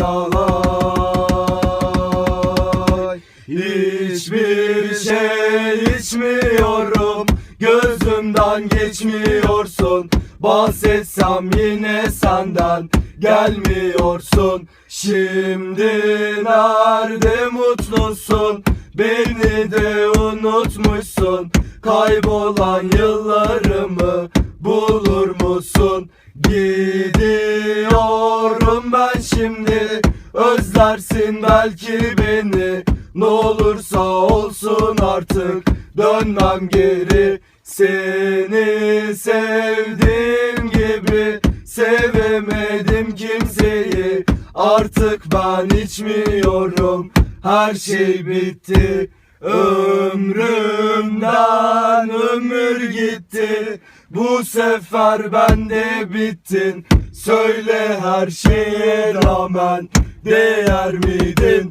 lalay Hiçbir şey içmiyorum. Gözümden geçmiyorsun. Bahsetsem yine senden Gelmiyorsun. Şimdi nerede mutlusun? Beni de unutmuşsun. Kaybolan yıllarımı bulur musun? Gidiyorum ben şimdi Özlersin belki beni. Ne olursa olsun artık Dönmem geri. Seni sevdiğim gibi Sevemedim kimseyi. Artık ben içmiyorum. Her şey bitti. Ömrümden ömür gitti. Bu sefer ben de bittin Söyle her şeye rağmen Değer miydin